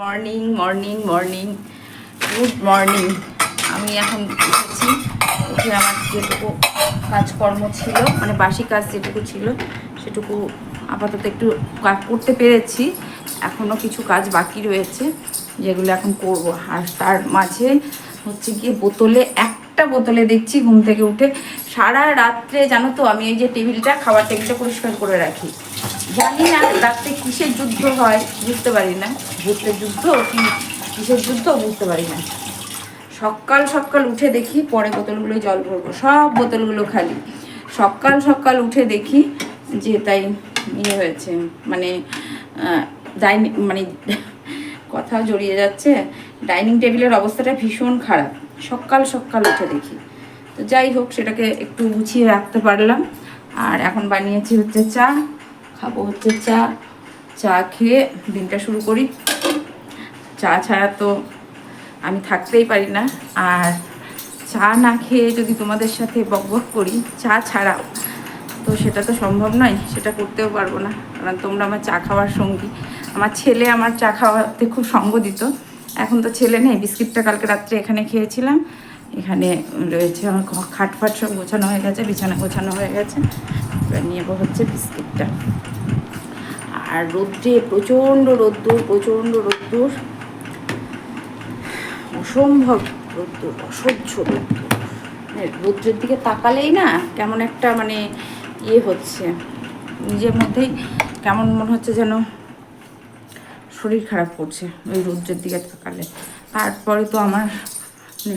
Morning morning morning good morning আমি এখন উঠেছি। উঠে আমার যেটুকু কাজকর্ম ছিল মানে বাসি কাজ যেটুকু ছিল, সেটুকু আপাতত একটু করতে পেরেছি। এখনও কিছু কাজ বাকি রয়েছে, যেগুলো এখন করব। আর তার মাঝে হচ্ছে গিয়ে বোতলে, একটা বোতলে দেখছি ঘুম থেকে উঠে সারা রাত্রে, জানো তো, আমি এই যে টেবিলটা, খাবার টেবিলটা পরিষ্কার করে রাখি। জানি না, রাত্রে কিসের যুদ্ধ হয় বুঝতে পারি না। ভূতের যুদ্ধ কি কিসের যুদ্ধ বুঝতে পারি না। সকাল সকাল উঠে দেখি পরে বোতলগুলো জল ভরবো, সব বোতলগুলো খালি। সকাল সকাল উঠে দেখি যে তাই ইয়ে হয়েছে মানে ডাইনিং মানে কথাও জড়িয়ে যাচ্ছে। ডাইনিং টেবিলের অবস্থাটা ভীষণ খারাপ। সকাল সকাল উঠে দেখি। তো যাই হোক, সেটাকে একটু গুছিয়ে রাখতে পারলাম। আর এখন বানিয়েছি হচ্ছে চা। খাব। হচ্ছে চা চা খেয়ে দিনটা শুরু করি। চা ছাড়া তো আমি থাকতেই পারি না। আর চা না খেয়ে যদি তোমাদের সাথে বকবক করি, চা ছাড়াও, তো সেটা তো সম্ভব নয়। সেটা করতেও পারব না। কারণ তোমরা আমার চা খাওয়ার সঙ্গী। আমার ছেলে আমার চা খাওয়াতে খুব সঙ্গ দিত। এখন তো ছেলে নেই। বিস্কিটটা কালকে রাত্রে এখানে খেয়েছিলাম। এখানে রয়েছে আমার খাট ফাট সব গোছানো হয়ে গেছে, বিছানা গোছানো হয়ে গেছে। এবার নিয়ে যাব হচ্ছে বিস্কিটটা। আর রোদ্রে প্রচণ্ড রোদ্দুর প্রচণ্ড রোদ্দুর। অসম্ভব রোদ্দুর, অসহ্য রোদ্দুর। মানে রৌদ্রের দিকে তাকালেই না কেমন একটা মানে ইয়ে হচ্ছে। নিজের মধ্যেই কেমন মনে হচ্ছে যেন শরীর খারাপ করছে ওই রোদ্রের দিকে তাকালে। তারপরে তো আমার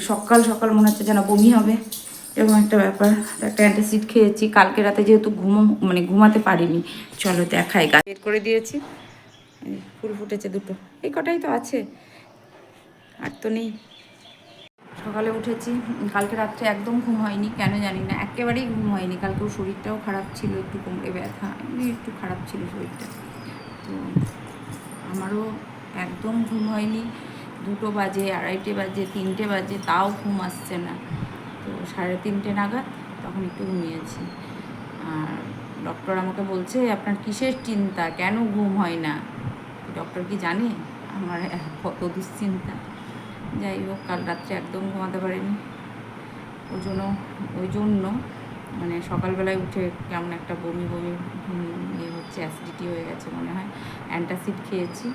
সকাল সকাল মনে হচ্ছে যেন বমি হবে, এরকম একটা ব্যাপার। একটা অ্যান্টাসিড খেয়েছি, কালকে রাতে যেহেতু ঘুমো মানে ঘুমাতে পারিনি। চলো দেখাই গাছ বের করে দিয়েছি। ফুল ফুটেছে দুটো। এই কটাই তো আছে, আর তো নেই। সকালে উঠেছি, কালকে রাত্রে একদম ঘুম হয়নি, কেন জানি না, একেবারেই ঘুম হয়নি। কালকেও শরীরটাও খারাপ ছিল, একটু কোমরে ব্যথা, এমনি একটু খারাপ ছিল শরীরটা। তো আমারও একদম ঘুম হয়নি। দুটো বাজে, আড়াইটে বাজে, তিনটে বাজে, তাও ঘুম আসছে না। তো সাড়ে তিনটে নাগাদ তখন একটু ঘুমিয়েছি। আর ডক্টর আমাকে বলছে, আপনার কিসের চিন্তা? কেন ঘুম হয় না? ডক্টর কি জানে? আমার কত দুশ্চিন্তা। যাই হোক, কাল রাত্রে একদম ঘুমাতে পারিনি। ওই জন্য ওই জন্য মানে সকালবেলায় উঠে কেমন একটা বমি বমি ইয়ে হচ্ছে অ্যাসিডিটি হয়ে গেছে মনে হয়। অ্যান্টাসিড খেয়েছি।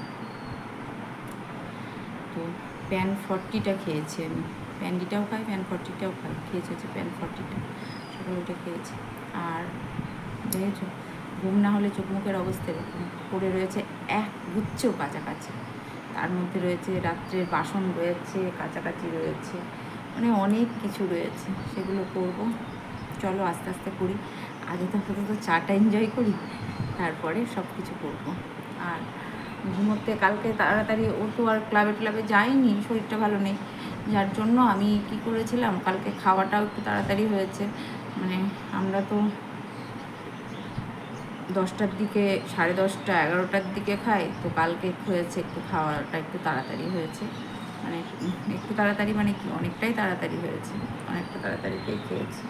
তো প্যান ফর্টিটা খেয়েছি আমি। প্যান্ডিটাও খাই প্যান ফর্টিটাও খাই। খেয়েছি হচ্ছে প্যান ফর্টিটা সকালে উঠে খেয়েছি। আর দেখেছ, ঘুম না হলে চোখ মুখের অবস্থা এরকম। পড়ে রয়েছে এক গুচ্ছ কাছাকাছি। তার মধ্যে রয়েছে রাত্রের বাসন রয়েছে, কাছাকাছি রয়েছে মানে অনেক কিছু রয়েছে। সেগুলো করব। চলো আস্তে আস্তে করি। আগে তো আপাতত চাটা এনজয় করি, তারপরে সব কিছু করব। আর ঘুমোতে, কালকে তাড়াতাড়ি ও তো আর ক্লাবে ক্লাবে যায়নি শরীরটা ভালো নেই। যার জন্য আমি কি করেছিলাম, কালকে খাওয়াটাও একটু তাড়াতাড়ি হয়েছে। মানে আমরা তো দশটার দিকে, সাড়ে দশটা, এগারোটার দিকে খাই, তো কালকে হয়েছে, একটু খাওয়াটা একটু তাড়াতাড়ি হয়েছে। মানে একটু তাড়াতাড়ি মানে কি, অনেকটাই তাড়াতাড়ি হয়েছে, অনেকটা তাড়াতাড়িতেই খেয়েছি।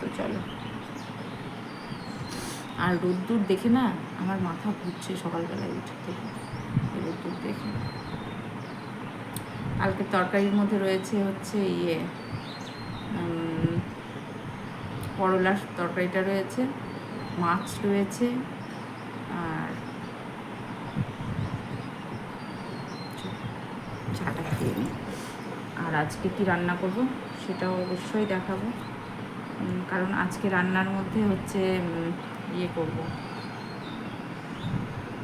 তো চলো। আর রোদ্দুর দেখে না আমার মাথা ঘুরছে সকালবেলায় উঠে থেকে। রোদ্দুর দেখে। কালকে তরকারির মধ্যে রয়েছে হচ্ছে ইয়ে করলার তরকারিটা রয়েছে, মাছ রয়েছে, আর চাটা খেয়ে নিই আর আজকে কি রান্না করব সেটাও অবশ্যই দেখাবো। কারণ আজকে রান্নার মধ্যে হচ্ছে ইয়ে করব।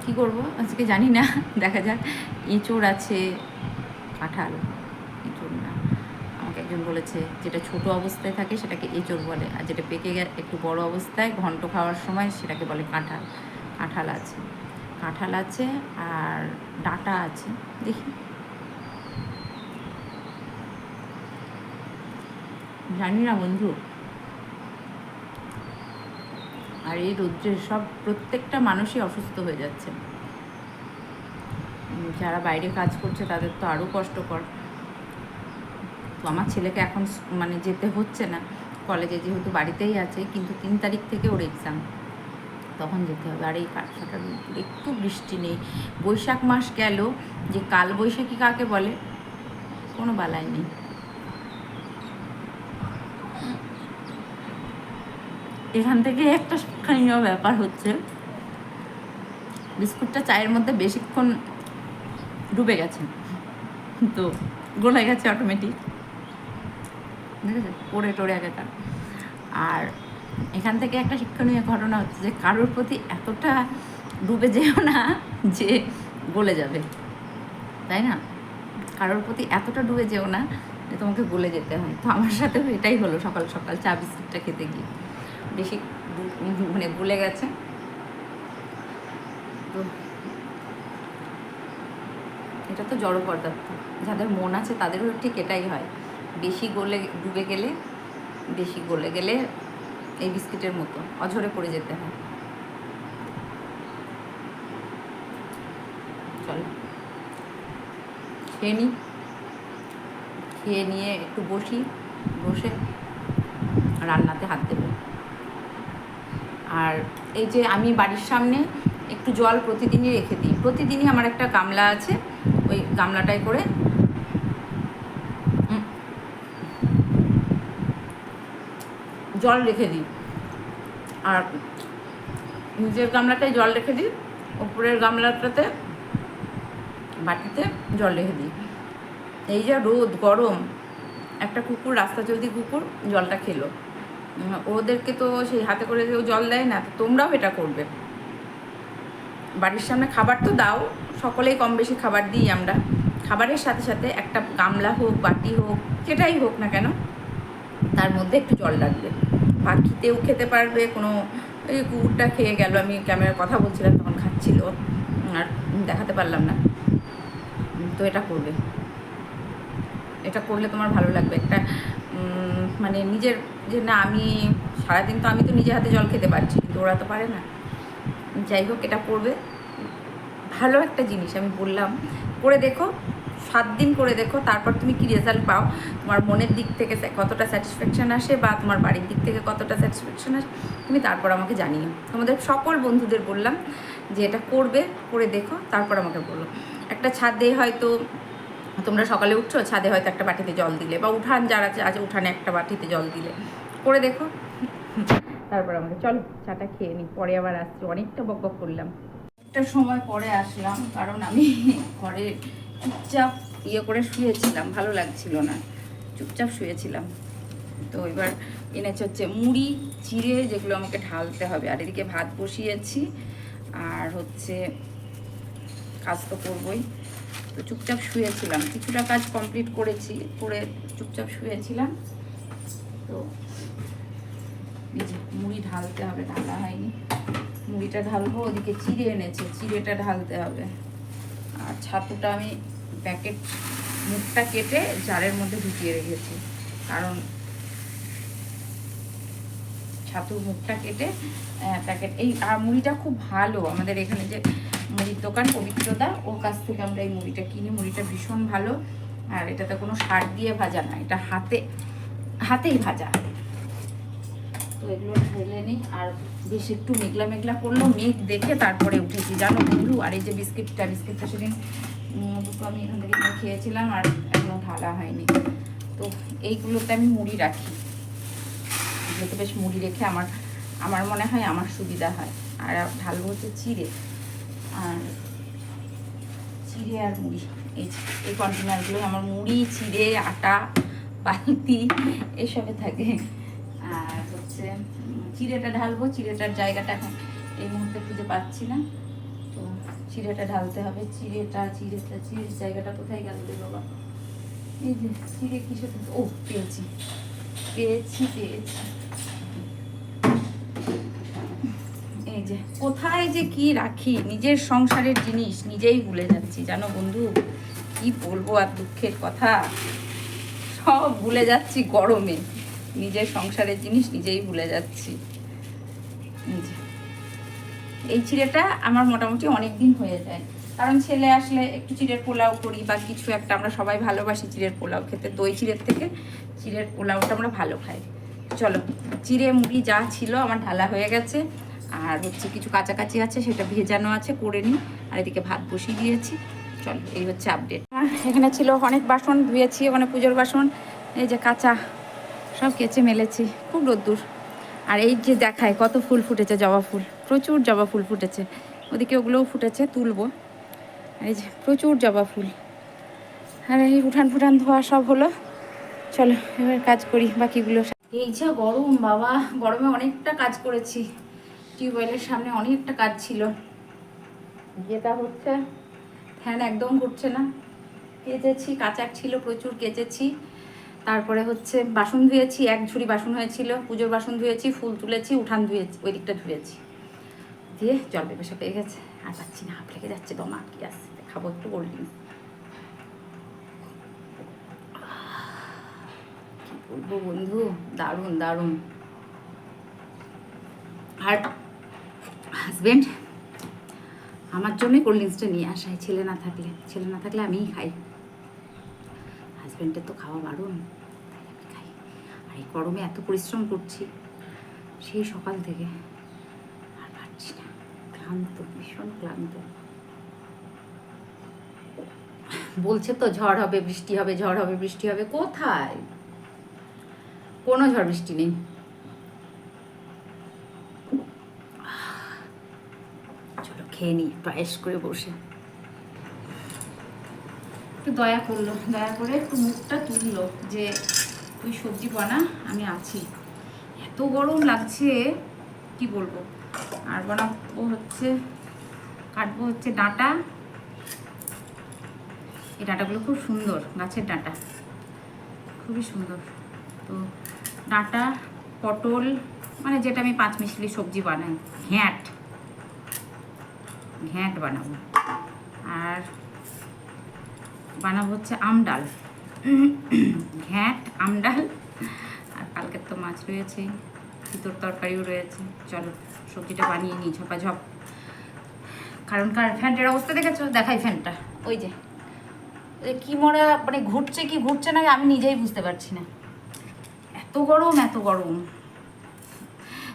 কি করব? আজকে জানি না, দেখা যাক। এঁচোড় আছে কাঁঠাল এঁচোড় না। আমাকে একজন বলেছে, যেটা ছোট অবস্থায় থাকে সেটাকে এঁচোড় বলে, আর যেটা পেকে গে, একটু বড় অবস্থায় ঘন্ট খাওয়ার সময় সেটাকে বলে কাঁঠাল। কাঁঠাল আছে। কাঁঠাল আছে আর ডাঁটা আছে। দেখি। জানি না বন্ধু। আর এই রৌদ্রে সব প্রত্যেকটা মানুষই অসুস্থ হয়ে যাচ্ছে। যারা বাইরে কাজ করছে তাদের তো আরও কষ্টকর। তো আমার ছেলেকে এখন মানে যেতে হচ্ছে না। কলেজে যেহেতু বাড়িতেই আছে, কিন্তু তিন তারিখ থেকে ওর এক্সাম তখন যেতে হবে। আর এই কাঠফাটার একটু বৃষ্টি নেই। বৈশাখ মাস গেল, যে কাল বৈশাখী কাকে বলে? কোনো বালাই নেই। এখান থেকে একটা শিক্ষণীয় ব্যাপার হচ্ছে, বিস্কুটটা চায়ের মধ্যে বেশিক্ষণ ডুবে গেছে। তো গলে গেছে অটোমেটিক ঠিক আছে পড়ে টড়ে একাকার আর এখান থেকে একটা শিক্ষণীয় ঘটনা হচ্ছে যে, কারোর প্রতি এতটা ডুবে যেও না যে গলে যাবে। তাই না? কারোর প্রতি এতটা ডুবে যেও না যে তোমাকে গলে যেতে হয়। তো আমার সাথেও এটাই হলো সকাল সকাল চা, বিস্কুটটা খেতে গিয়ে। বেশি মানে গলে গেছে। তো এটা তো জড় পদার্থ। যাদের মন আছে তাদেরও ঠিক এটাই হয়। বেশি গলে, ডুবে গেলে বেশি গলে গেলে এই বিস্কিটের মতো। অঝরে পড়ে যেতে হয়। চলো। খেয়ে নিই খেয়ে নিয়ে একটু বসি। বসে রান্নাতে হাত দেবো। আর এই যে আমি বাড়ির সামনে একটু জল প্রতিদিনই রেখে দিই। প্রতিদিনই আমার একটা গামলা আছে, ওই গামলাটায় করে জল রেখে দিই। আর নিজের গামলাটায় জল রেখে দিই, ওপরের গামলাটাতে, বাটিতে জল রেখে দিই। এই যা রোদ, গরম, একটা কুকুর, রাস্তা চলতি কুকুর জলটা খেলো। ওদেরকে তো সেই হাতে করে কেউ জল দেয় না, তো তোমরাও এটা করবে। বাড়ির সামনে খাবার তো দাও, সকলেই কম বেশি খাবার দিই আমরা। খাবারের সাথে সাথে একটা গামলা হোক, বাটি হোক, যেটাই হোক না কেন, তার মধ্যে একটু জল রাখবে পাখিতেও খেতে পারবে, কোনো এই কুকুরটা খেয়ে গেল, আমি ক্যামেরার কথা বলছিলাম, তখন খাচ্ছিল, আর দেখাতে পারলাম না। তো এটা করবে। এটা করলে তোমার ভালো লাগবে। একটা মানে নিজের যে না, আমি সারাদিন তো আমি তো নিজে হাতে জল খেতে পারছি, কিন্তু ওরা তো পারে না। যাই হোক, এটা করবে। ভালো একটা জিনিস, আমি বললাম। করে দেখো, সাত দিন করে দেখো, তারপর তুমি কি রেজাল্ট পাও? তোমার মনের দিক থেকে কতটা স্যাটিসফ্যাকশান আসে বা তোমার বাড়ির দিক থেকে কতটা স্যাটিসফ্যাকশান আসে, তুমি তারপর আমাকে জানিও। তোমাদের সকল বন্ধুদের বললাম যে এটা করবে, করে দেখো, তারপর আমাকে বলো। একটা ছাদে হয়তো তোমরা সকালে উঠছো, ছাদে হয়তো একটা বাটিতে জল দিলে, বা উঠান যারা আছে উঠানে একটা বাটিতে জল দিলে। করে দেখো। তারপর আমাকে চলো, চাটা খেয়ে নিই পরে আবার আসছি। অনেকটা বক বক করলাম। একটা সময় পরে আসলাম, কারণ আমি ঘরে চুপচাপ ইয়ে করে শুয়েছিলাম, ভালো লাগছিল না। চুপচাপ শুয়েছিলাম। তো এবার এনেছে হচ্ছে মুড়ি, চিড়ে, যেগুলো আমাকে ঢালতে হবে। আর এদিকে ভাত বসিয়েছি, আর হচ্ছে কাজ তো করবই। তো চুপচাপ শুয়েছিলাম। কিছুটা কাজ কমপ্লিট করেছি, করে চুপচাপ শুয়েছিলাম। তো মুড়ি ঢালতে হবে, ঢালা হয়নি। মুড়িটা ঢালবো, ওদিকে চিড়ে এনেছে, চিড়েটা ঢালতে হবে। আর ছাতুটা আমি প্যাকেট মুখটা কেটে জারের মধ্যে ঢুকিয়ে রেখেছি। কারণ ছাতুর মুখটা কেটে প্যাকেট এই, আর মুড়িটা খুব ভালো। আমাদের এখানে যে মুড়ির দোকান পবিত্রদা ওর কাছ থেকে আমরা এই মুড়িটা কিনি। মুড়িটা ভীষণ ভালো। আর এটাতে কোনো সার দিয়ে ভাজা না, এটা হাতে, হাতেই ভাজা। তো এগুলো ঢেলে নিই, আর বেশ একটু মেঘলা মেঘলা করল, মেঘ দেখে তারপরে উঠেছি। জানো বন্ধু, আর এই যে বিস্কিটটা বিস্কিটটা সেদিন দুটো আমি এখান থেকে খেয়েছিলাম, আর এখনও ঢালা হয়নি। তো এইগুলোতে আমি মুড়ি রাখি। এগুলোতে বেশ মুড়ি রেখে আমার আমার মনে হয় আমার সুবিধা হয়। আর ঢালবো হচ্ছে চিড়ে। আর চিড়ে আর মুড়ি। এই এই কন্টেনারগুলো আমার মুড়ি, চিড়ে, আটা, বালতি, এসবে থাকে। আর হচ্ছে চিড়েটা ঢালবো, চিড়েটার জায়গাটা এখন এই মুহূর্তে খুঁজে পাচ্ছি না। তো চিড়েটা ঢালতে হবে। চিড়েটা চিড়েটা, চিড়ের জায়গাটা কোথায় গেল রে বাবা? এই যে, চিড়ে কিসে ও, পেয়েছি। পেয়েছি পেয়েছি এই যে কোথায় যে কি রাখি, নিজের সংসারের জিনিস নিজেই ভুলে যাচ্ছি। জানো বন্ধু, কি বলব আর দুঃখের কথা? সব ভুলে যাচ্ছি গরমে। নিজের সংসারের জিনিস নিজেই ভুলে যাচ্ছি। এই চিড়েটা আমার মোটামুটি অনেক দিন হয়ে যায়। কারণ ছেলে আসলে একটু চিড়ের পোলাও করি বা কিছু একটা, আমরা সবাই ভালোবাসি চিড়ের পোলাও খেতে। দই চিড়ের থেকে চিড়ের পোলাওটা আমরা ভালো খাই। চলো চিড়ে মুড়ি যা ছিল আমার ঢালা হয়ে গেছে। আর হচ্ছে কিছু কাছাকাছি আছে, সেটা ভেজানো আছে, করে নিই। আর এদিকে ভাত বসিয়ে দিয়েছি। চলো, এই হচ্ছে আপডেট এখানে ছিল অনেক বাসন, ধুয়েছি ওখানে পুজোর বাসন। এই যে কাঁচা, সব কেচে মেলেছি, খুব রোদ্দুর। আর এই যে দেখায়, কত ফুল ফুটেছে, জবা ফুল। প্রচুর জবা ফুল ফুটেছে। ওদিকে ওগুলোও ফুটেছে, তুলবো। এই যে, প্রচুর জবা ফুল। আর এই উঠান ফুটান ধোয়া সব হলো। চলো, এবার কাজ করি বাকিগুলো। এই যা গরম, বাবা। গরমে অনেকটা কাজ করেছি। টিউবওয়েলের সামনে অনেকটা কাজ ছিল। যেটা হচ্ছে? ফ্যান একদম ঘুরছে না। কেচেছি কাচাক ছিল প্রচুর কেচেছি। তারপরে হচ্ছে বাসন ধুয়েছি এক ঝুড়ি বাসন হয়েছিল পুজোর বাসন ধুয়েছি ফুল তুলেছি উঠান ধুয়েছি ওই দিকটা ধুয়েছি। দিয়ে জল পেপাসা পেয়ে গেছে। আর পাচ্ছি না হাফ লেগে যাচ্ছে দমা কি আসছে খাব একটু কোল্ড ড্রিঙ্কস বলব বন্ধু? দারুণ দারুণ। আর হাজবেন্ড আমার জন্যই কোল্ড ড্রিঙ্কসটা নিয়ে আসাই ছেলে না থাকলে, ছেলে না থাকলে আমিই খাই। হাজব্যান্ডের তো খাওয়া বারণ আমি খাই। আর এই গরমে এত পরিশ্রম করছি, সেই সকাল থেকে আর পারছি না। ক্লান্ত, ভীষণ ক্লান্ত। বলছে তো ঝড় হবে, বৃষ্টি হবে, ঝড় হবে, বৃষ্টি হবে, কোথায়? কোনো ঝড় বৃষ্টি নেই চলো খেয়ে নিই পায়েস করে বসে। একটু দয়া করল, দয়া করে একটু মুখটা তুললো যে, তুই সবজি বানা, আমি আছি। এত গরম লাগছে, কি বলব? আর বানাবো হচ্ছে, কাটবো হচ্ছে ডাঁটা। এই ডাঁটাগুলো খুব সুন্দর, গাছের ডাঁটা। খুবই সুন্দর। তো ডাঁটা, পটল মানে যেটা আমি পাঁচ মিশলি সবজি বানাই, ঘ্যাঁট। ঘ্যাঁট বানাবো। আর বানাবো হচ্ছে আমডাল ঘ্যাঁট আমডাল আর কালকের তো মাছ রয়েছে ভিতর তরকারিও রয়েছে। চলো, সবজিটা বানিয়ে নিই ঝপাঝপ। কারণ কার ফ্যানটার অবস্থা দেখেছ? দেখাই ফ্যানটা। ওই যে। কি মরা মানে ঘুরছে কি ঘুরছে না আমি নিজেই বুঝতে পারছি না। এত গরম এত গরম।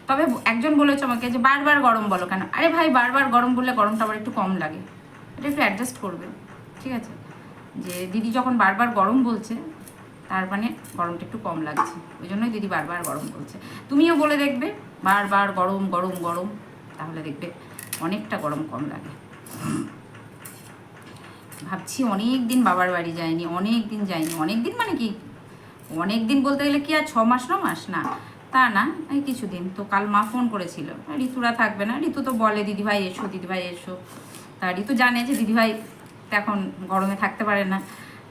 তবে একজন বলেছে আমাকে যে, বারবার গরম বলো কেন? আরে ভাই, বারবার গরম বললে গরমটা আবার একটু কম লাগে। এটা একটু অ্যাডজাস্ট করবে, ঠিক আছে? যে, দিদি যখন বারবার গরম বলছে, তার মানে গরমটা একটু কম লাগছে। ওই জন্যই দিদি বারবার গরম বলছে। তুমিও বলে দেখবে, বারবার গরম গরম গরম। তাহলে দেখবে অনেকটা গরম কম লাগে। ভাবছি অনেক দিন বাবার বাড়ি যায়নি অনেক দিন যায়নি অনেক দিন মানে কি? অনেক দিন বলতে গেলে কি আর ছ মাস, ন মাস? না। তা না, এই কিছুদিন। তো কাল মা ফোন করেছিল। ঋতুরা থাকবে না। ঋতু তো বলে, দিদিভাই এসো দিদিভাই এসো। তা ঋতু জানে যে দিদিভাই এখন গরমে থাকতে পারে না।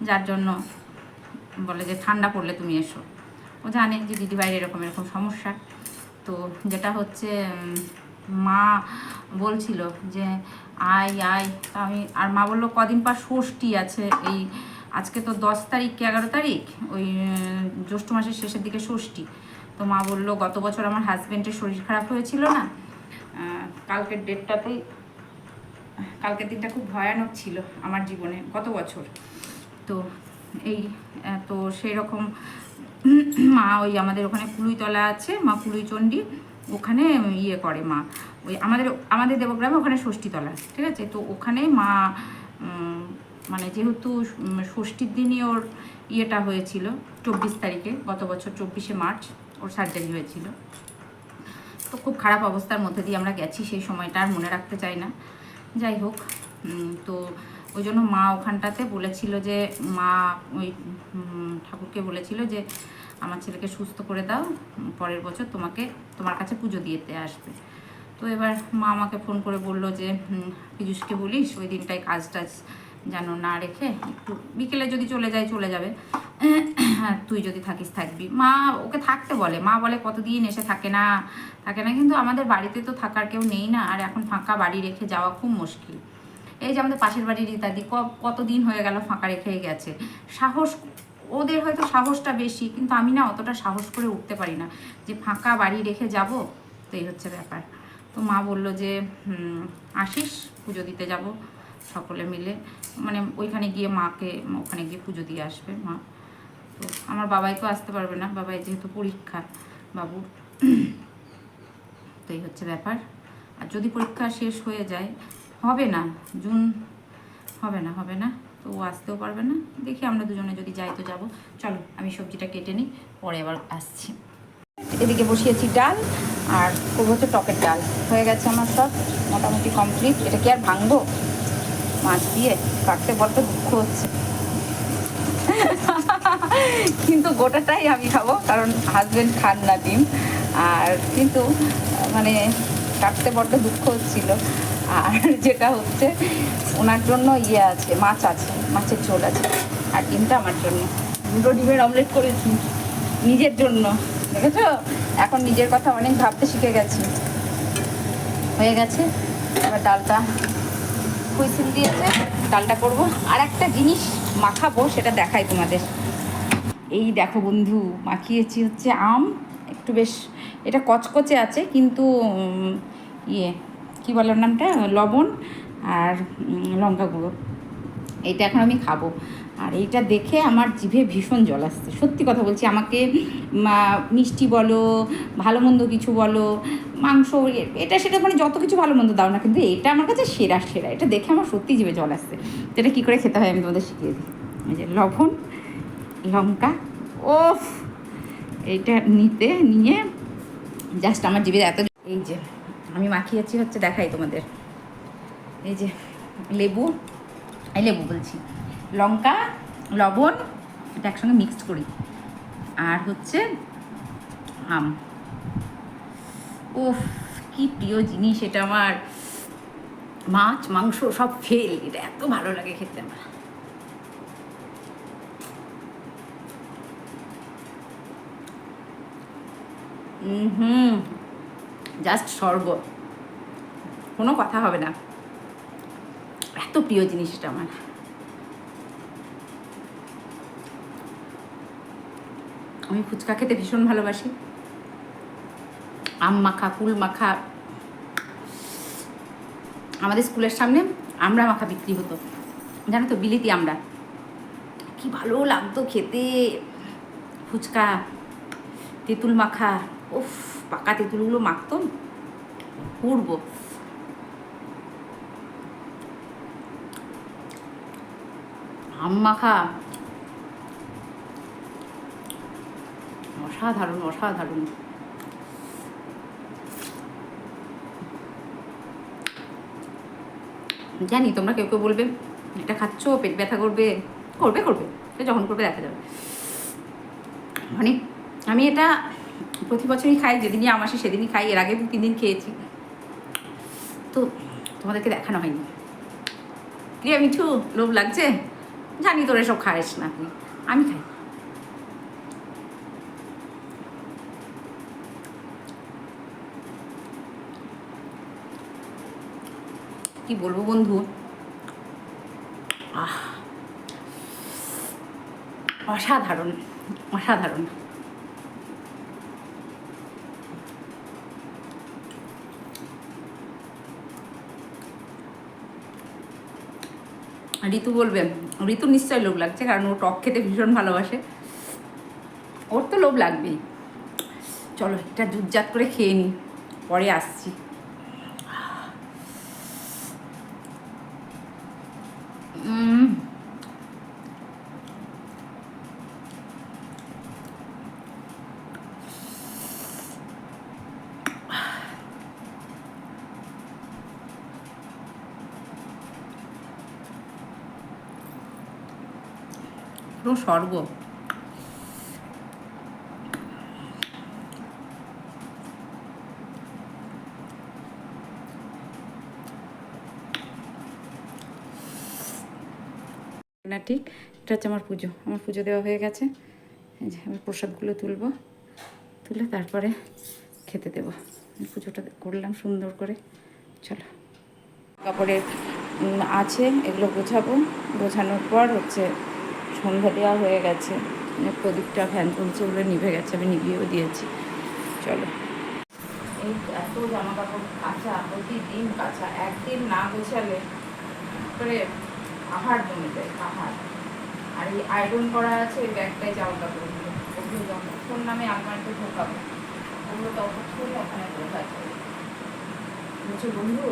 যার জন্য বলে যে, ঠান্ডা পড়লে তুমি এসো। ও জানে যে দিদিভাইয়ের এরকম এরকম সমস্যা। তো যেটা হচ্ছে মা বলছিল যে, আয় আয়। তা আমি, আর মা বলল, কদিন পর ষষ্ঠী আছে। এই আজকে তো দশ তারিখ কি এগারো তারিখ। ওই জ্যৈষ্ঠ মাসের শেষের দিকে ষষ্ঠী। তো মা বলল, গত বছর আমার হাজব্যান্ডের শরীর খারাপ হয়েছিল না? কালকের ডেটটাতেই কালকের দিনটা খুব ভয়ানক ছিল আমার জীবনে, গত বছর। তো এই তো সেই রকম মা ওই আমাদের ওখানে কুলুইতলা আছে, মা কুলুইচণ্ডী ওখানে ইয়ে করে মা। ওই আমাদের আমাদের দেবগ্রামে ওখানে ষষ্ঠীতলা, ঠিক আছে? তো ওখানে মা মানে যেহেতু ষষ্ঠীর দিনই ওর ইয়েটা হয়েছিল, চব্বিশ তারিখে, গত বছর চব্বিশে মার্চ ওর সার্জারি হয়েছিল। তো খুব খারাপ অবস্থার মধ্যে দিয়ে আমরা গেছি, সেই সময়টা আর মনে রাখতে চাই না। যাই হোক তো ওই জন্য মা ওখানটাতে বলেছিল যে, মা ওই ঠাকুরকে বলেছিল যে, আমার ছেলেকে সুস্থ করে দাও, পরের বছর তোমাকে, তোমার কাছে পুজো দিতে আসবে। তো এবার মা আমাকে ফোন করে বলল যে পীযুষকে বলিস, ওই দিনটায় কাজ টাজ যেন না রেখে একটু বিকেলে যদি চলে যায়, চলে যাবে। আর তুই যদি থাকিস, থাকবি। মা ওকে থাকতে বলে। মা বলে, কতদিন এসে থাকে না থাকে না। কিন্তু আমাদের বাড়িতে তো থাকার কেউ নেই না, আর এখন ফাঁকা বাড়ি রেখে যাওয়া খুব মুশকিল। এই যে আমাদের পাশের বাড়ির ইত্যাদি কতদিন হয়ে গেল ফাঁকা রেখেই গেছে। সাহস, ওদের হয়তো সাহসটা বেশি, কিন্তু আমি না অতটা সাহস করে উঠতে পারি না যে ফাঁকা বাড়ি রেখে যাব। তো এই হচ্ছে ব্যাপার। তো মা বলল যে আসিস, পুজো দিতে যাব সকলে মিলে। মানে ওইখানে গিয়ে মাকে, ওখানে গিয়ে পুজো দিয়ে আসবে মা। তো আমার বাবাই তো আসতে পারবে না, বাবাই যেহেতু পরীক্ষা বাবুর তো এই হচ্ছে ব্যাপার। আর যদি পরীক্ষা শেষ হয়ে যায়, হবে না, জুন হবে না হবে না। তো ও আসতেও পারবে না। দেখি আমরা দুজনে যদি যাই তো যাব। চলো, আমি সবজিটা কেটে নিই, পরে আবার আসছি। এদিকে বসিয়েছি ডাল, আর করব হচ্ছে টকের ডাল। হয়ে গেছে আমার সব, মোটামুটি কমপ্লিট এটা কি আর ভাঙবো? মাছ দিয়ে কাটতে বড্ড দুঃখ হচ্ছে। কিন্তু গোটাটাই আমি খাব, কারণ হাজবেন্ড খান না ডিম। আর কিন্তু মানে কাটতে বড্ড দুঃখ হচ্ছিল। আর যেটা হচ্ছে, ওনার জন্য ইয়ে আছে, মাছ আছে, মাছের ঝোল আছে। আর ডিমটা আমার জন্য। দুটো ডিমের অমলেট করেছি, নিজের জন্য। দেখেছ? এখন নিজের কথা অনেক ভাবতে শিখে গেছি। হয়ে গেছে? এবার ডালটা হুইসিল দিয়েছে, ডালটা করব। আর একটা জিনিস মাখাবো, সেটা দেখাই তোমাদের। এই দেখো বন্ধু, মাখিয়েছি হচ্ছে আম, একটু বেশ, এটা কচকচে আছে, কিন্তু ইয়ে কি বলে ওর নামটা? লবণ আর লঙ্কা গুঁড়ো। এটা এখন আমি খাব। আর এইটা দেখে আমার জিভে ভীষণ জল আসছে। সত্যি কথা বলছি, আমাকে মিষ্টি বলো, ভালো মন্দ কিছু বলো, মাংস এ- এটা সেটা মানে যত কিছু ভালো মন্দ দাও না, কিন্তু এটা আমার কাছে সেরা সেরা। এটা দেখে আমার সত্যি জিভে জল আসছে। এটা কী করে খেতে হয় আমি তোমাদের শিখিয়ে দিই। যে লবণ লঙ্কা। ওফ, এইটা নিতে, নিয়ে জাস্ট আমার জিভে এত এই যে, আমি মাখিয়েছি হচ্ছে, দেখাই তোমাদের। এই যে, লেবু, এই লেবু বলছি। লঙ্কা, লবণ, এটা একসঙ্গে মিক্সড করি। আর হচ্ছে, আম। ওফ, কি প্রিয় জিনিস এটা আমার। মাছ, মাংস সব ফেল এটা এত ভালো লাগে খেতে আমার। হুম জাস্ট স্বর্গ। কোনো কথা হবে না। এত প্রিয় জিনিসটা আমার। আমি ফুচকা খেতে ভীষণ ভালোবাসি। আম মাখা, কুল মাখা। আমাদের স্কুলের সামনে আমরা মাখা বিক্রি হতো। জানো তো, বিলিতি আমরা। কি ভালো লাগতো খেতে। ফুচকা, তেঁতুল মাখা। উফ, পাকা তেঁতুলগুলো মাখতো পূর্ব আম মাখা। অসাধারণ অসাধারণ। জানি, তোমরা কেউ কেউ বলবে, এটা খাচ্ছ? পেট ব্যথা করবে? করবে করবে। যখন করবে, দেখা যাবে। মানে আমি এটা প্রতি বছরই খাই, যেদিনই আম আসে সেদিনই খাই, এর আগে দু, তিন দিন খেয়েছি। তো তোমাদেরকে দেখানো হয়নি। প্রিয়া মিঠু, লোভ লাগছে? জানি তোর এসব খাইস না। তুই আমি খাই। কি বলব বন্ধু? আহ, অসাধারণ অসাধারণ। ঋতু বলবে ঋতু নিশ্চয়ই লোভ লাগছে, কারণ ও টক খেতে ভীষণ ভালোবাসে। ওর তো লোভ লাগবেই। চলো, এটা জুতজাত করে খেয়ে নিই পরে আসছি। স্বর্গ। না, ঠিক, এটা হচ্ছে আমার পুজো। আমার পুজো দেওয়া হয়ে গেছে। যে আমি প্রসাদগুলো তুলবো, তুলে তারপরে খেতে দেবো। পুজোটা করলাম সুন্দর করে। চলো। কাপড়ের আছে, এগুলো গোছাবো। গোছানোর পর হচ্ছে সন্ধ্যা দেওয়া হয়ে গেছে। মানে প্রদীপটা ফ্যান তুলছে ওগুলো নিভে গেছে, আমি নিভিয়েও দিয়েছি। চলো। এই এত জামা কাপড় কাঁচা, প্রতিদিন কাঁচা, একদিন না গোছালে করে আহার জমে যায়, আহার। আর এই আয়রন করা আছে ওই ব্যাগটাই জামা কাপড়গুলো ওগুলো যতক্ষণ নামে আলমারিতে ঢোকাবো ওগুলো ততক্ষণ ওখানে বোঝা যায় বলছে, বন্ধু,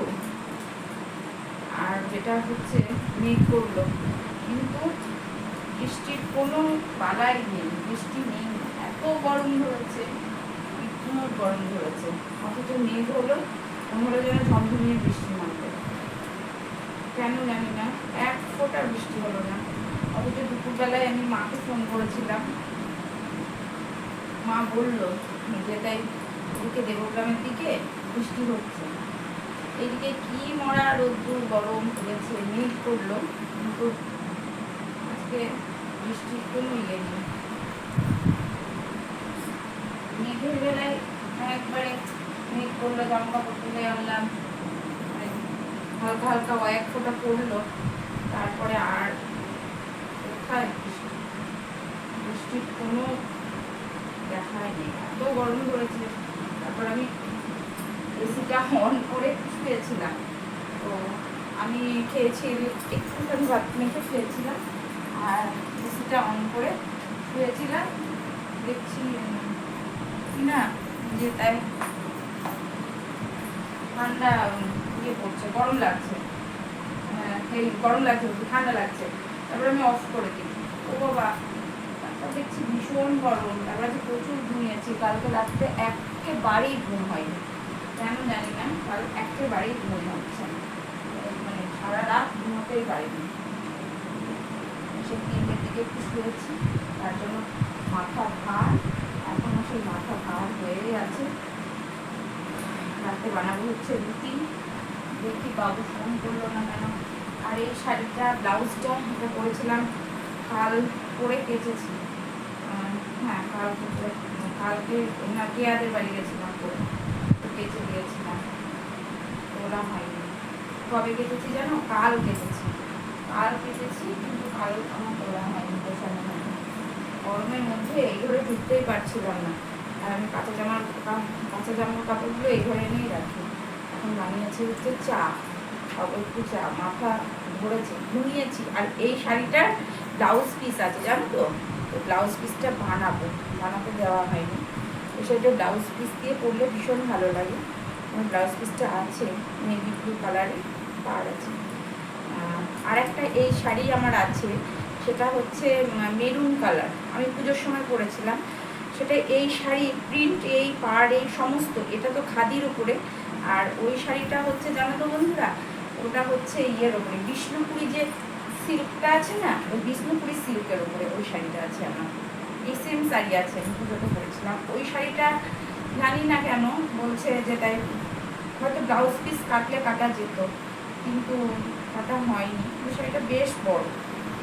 আর যেটা হচ্ছে, মেঘ করল। কিন্তু বৃষ্টির কোনো বালাই নেই, বৃষ্টি নেই। এত গরম ধরেছে বিদ্যুৎ গরম ধরেছে। অথচ মেঘ হলো হলো যেন ঝমঝমিয়ে বৃষ্টি নামবে। কেন জানি না, এক ফোঁটা বৃষ্টি হলো না। অথচ দুপুরবেলায় আমি মাকে ফোন করেছিলাম। মা বলল যে তাই ওদিকে দেবগ্রামের দিকে বৃষ্টি হচ্ছে। এদিকে কি মরা রোদ্দুর গরম করেছে মেঘ করল। কিন্তু আজকে বৃষ্টির কোনো ইয়ে নেই মেঘের বেলায় একবারে মেঘ করল জামা কাপড় তুলে আনলাম। মানে হালকা হালকা এক ফোঁটা পড়ল। তারপরে আর কোথায় বৃষ্টি? বৃষ্টির কোনো দেখাই নেই। এত গরম ধরেছে তারপর আমি এসিটা অন করে শুয়েছিলাম। তো আমি খেয়েছি, একটুখানি ভাত মেখে শুয়েছিলাম আর এসিটা অন করে শুয়েছিলাম দেখছি কি না যে তাই ঠান্ডা ইয়ে পড়ছে গরম লাগছে। হ্যাঁ, এই গরম লাগছে ঠান্ডা লাগছে। তারপরে আমি অফ করে দিই। ও বাবা তারপর দেখছি ভীষণ গরম। তারপরে আজকে প্রচুর ঘুমিয়েছি কালকে রাত্রে একেবারেই ঘুম হয়নি। কেন জানি না কাল একেবারেই ঘুম হচ্ছে মানে সারা রাত ঘুমোতেই পারিনি। সে তিনটের দিকে একটু শুয়েছি। তার জন্য মাথা ভার, এখনও সেই মাথা ভার হয়েই আছে। রাতে বানাবো হচ্ছে রুটি। দেখি বাবু ফোন করল না কেন। আর এই শাড়িটা, ব্লাউজটা এটা করেছিলাম কাল করে কেচেছি। হ্যাঁ কাল কালকে না কেয়াদের বাড়ি গেছিলাম তো কেচে দিয়েছিলাম। ওরা হয়নি। কবে কেটেছি জানো? কাল কেটেছি কাল কেটেছি, কিন্তু কাল আমার তোলা হয়নি গোছানো হয়নি গরমের মধ্যে এই ঘরে ঢুকতেই পারছিলাম না। আর আমি কাঁচা জামার কাঁচা জামার কাপড়গুলো এই ঘরে নিয়েই রাখি। এখন বানিয়েছি হচ্ছে চা একটু চা, মাথা ধরেছে, ঘুমিয়েছি। আর এই শাড়িটার ব্লাউজ পিস আছে, জানো তো? তো ব্লাউজ পিসটা বানাবো। বানাতে দেওয়া হয়নি। তো সেটা ব্লাউজ পিস দিয়ে পরলে ভীষণ ভালো লাগে। আমার ব্লাউজ পিসটা আছে নেভি ব্লু কালারে পার আছে। আহ, আর একটা এই শাড়ি আমার আছে সেটা হচ্ছে মেরুন কালার। আমি পুজোর সময় পরেছিলাম। সেটা এই শাড়ি প্রিন্ট এই পাড় এই সমস্ত এটা তো খাদির উপরে। আর ওই শাড়িটা হচ্ছে জানো তো বন্ধুরা ওটা হচ্ছে ইয়ের ওপরে বিষ্ণুপুরি যে সিল্কটা আছে না ওই বিষ্ণুপুরি সিল্কের উপরে ওই শাড়িটা আছে আমার। এই সেম শাড়ি আছে আমি পুজোতে পরেছিলাম। ওই শাড়িটা জানি না কেন বলছে যে তাই হয়তো ব্লাউজ পিস কাটলে কাটা যেত। কিন্তু কাটা হয়নি। ওই শাড়িটা বেশ বড়।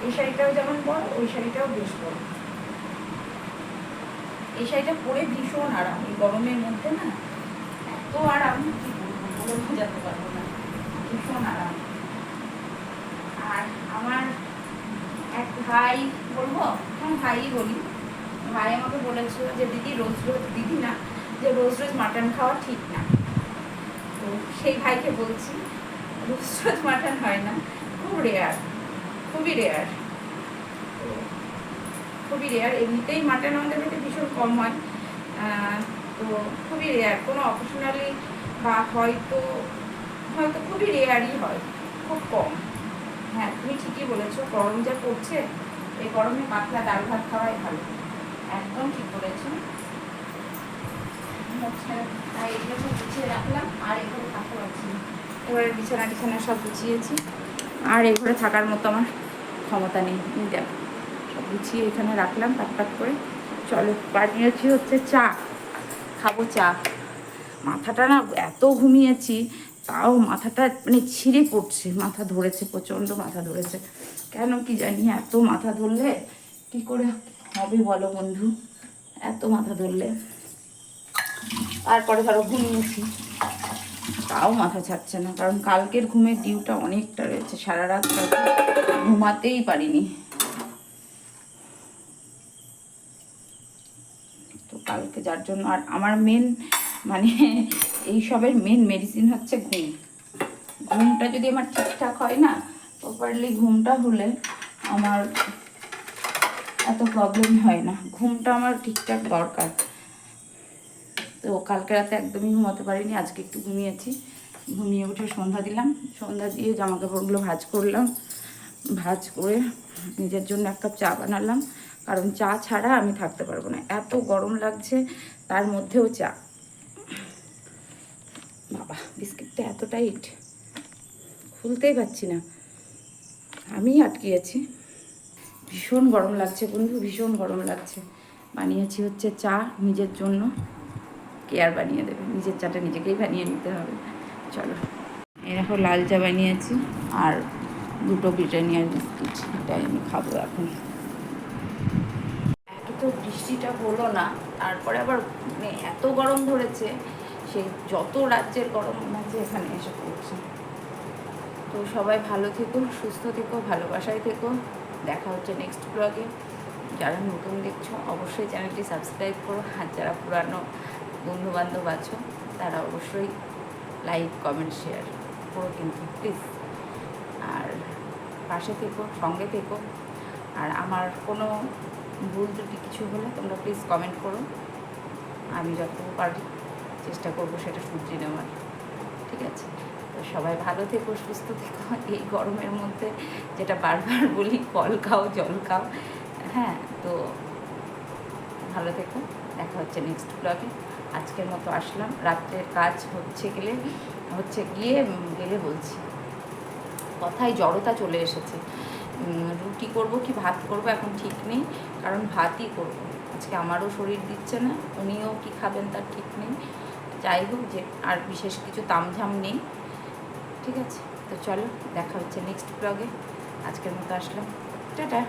এই শাড়িটাও যেমন বড়, ওই শাড়িটাও বেশ বড়। এই শাড়িটা পরে ভীষণ আরাম। এই গরমের মধ্যে না, এত আরাম, কি বলব? বলে বোঝাতে পারব না। ভীষণ আরাম। আর আমার এক ভাই, বলব? হ্যাঁ ভাই বলি। ভাই আমাকে বলেছিল যে, দিদি, রোজ রোজ, দিদি না, যে রোজ রোজ মাটন খাওয়া ঠিক না। তো সেই ভাইকে বলছি রোজ মাটন হয় না। খুব রেয়ার খুবই রেয়ার খুবই রেয়ার এমনিতেই মাটন আমাদের বাড়িতে ভীষণ কম হয়। তো খুবই রেয়ার কোনো অকেশনালি বা হয়তো হয়তো খুবই রেয়ারই হয়, খুব কম। হ্যাঁ তুমি ঠিকই বলেছ, গরম যা পড়ছে, এই গরমে পাতলা ডাল ভাত খাওয়াই ভালো। একদম ঠিক বলেছ। তাই এগুলো গুছিয়ে রাখলাম, আর এগুলো থাকতে পারছি এবারে বিছানা টিছানা সব গুছিয়েছি। আর এই ঘরে থাকার মতো আমার ক্ষমতা নেই দেখো। সব গুছিয়ে এখানে রাখলাম পাট করে। চলো বানিয়েছি হচ্ছে চা। খাব চা। মাথাটা না এত ঘুমিয়েছি, তাও মাথাটা মানে ছিঁড়ে পড়ছে। মাথা ধরেছে, প্রচণ্ড মাথা ধরেছে। কেন কি জানি, এত মাথা ধরলে কি করে হবে বলো বন্ধু? এত মাথা ধরলে। তারপরে ধরো ঘুমিয়েছি। তাও মাথা ছাড়ছে না। কারণ কালকের ঘুমের ডিউটা অনেকটা রয়েছে সারা রাত ঘুমাতেই পারিনি। তো কালকে যার জন্য, আর আমার মেন মানে এইসবের মেন মেডিসিন হচ্ছে ঘুম। ঘুমটা যদি আমার ঠিকঠাক হয় না প্রপারলি ঘুমটা হলে আমার এত প্রবলেম হয় না। ঘুমটা আমার ঠিকঠাক দরকার। তো কালকে রাতে একদমই ঘুমাতে পারিনি, আজকে একটু ঘুমিয়েছি। ঘুমিয়ে উঠে সন্ধ্যা দিলাম। সন্ধ্যা দিয়ে জামা কাপড়গুলো ভাজ করলাম। ভাজ করে নিজের জন্য এক কাপ চা বানালাম। কারণ চা ছাড়া আমি থাকতে পারব না। এত গরম লাগছে, তার মধ্যেও চা। বাবা, বিস্কিটটা এত টাইট। খুলতেই পারছি না। আমি আটকিয়েছি। ভীষণ গরম লাগছে বন্ধু, ভীষণ গরম লাগছে। বানিয়েছি হচ্ছে চা নিজের জন্য। কে আর বানিয়ে দেবে? নিজের চাটা নিজেকেই বানিয়ে নিতে হবে। চলো। এরকম লাল চা বানিয়েছি আর দুটো ব্রিটানিয়ার বিস্কিট। এটাই আমি খাব এখন। তো বৃষ্টিটা হলো না। তারপরে আবার মানে এত গরম ধরেছে সেই যত রাজ্যের গরম আছে এখানে এসে পড়ছে। তো সবাই ভালো থেকো, সুস্থ থেকো, ভালোবাসায় থেকো। দেখা হচ্ছে নেক্সট ব্লগে যারা নতুন দেখছ, অবশ্যই চ্যানেলটি সাবস্ক্রাইব করো। আর যারা পুরানো বন্ধু বান্ধব আছো, তারা অবশ্যই লাইক, কমেন্ট, শেয়ার করো কিন্তু প্লিজ। আর পাশে থেকো, সঙ্গে থেকো। আর আমার কোনো ভুল ত্রুটি কিছু হলে তোমরা প্লিজ কমেন্ট করো। আমি যতটুকু পারি চেষ্টা করব সেটা শুধরে নেওয়ার। ঠিক আছে? তো সবাই ভালো থেকো, সুস্থ থেকো। এই গরমের মধ্যে যেটা বারবার বলি, ফল খাও, জল খাও। হ্যাঁ তো ভালো থেকো। দেখা হচ্ছে নেক্সট ব্লগে আজকের মতো আসলাম। রাত্রের কাজ হচ্ছে গেলে, হচ্ছে গিয়ে গেলে বলছি। কথায় জড়তা চলে এসেছে। রুটি করব কি ভাত করব এখন ঠিক নেই, কারণ ভাতই করব। আজকে আমারও শরীর দিচ্ছে না, উনিও কি খাবেন তার ঠিক নেই। যাই হোক, যে, আর বিশেষ কিছু তামঝাম নেই। ঠিক আছে? তো চলো, দেখা হচ্ছে নেক্সট ব্লগে আজকের মতো আসলাম। টাটা!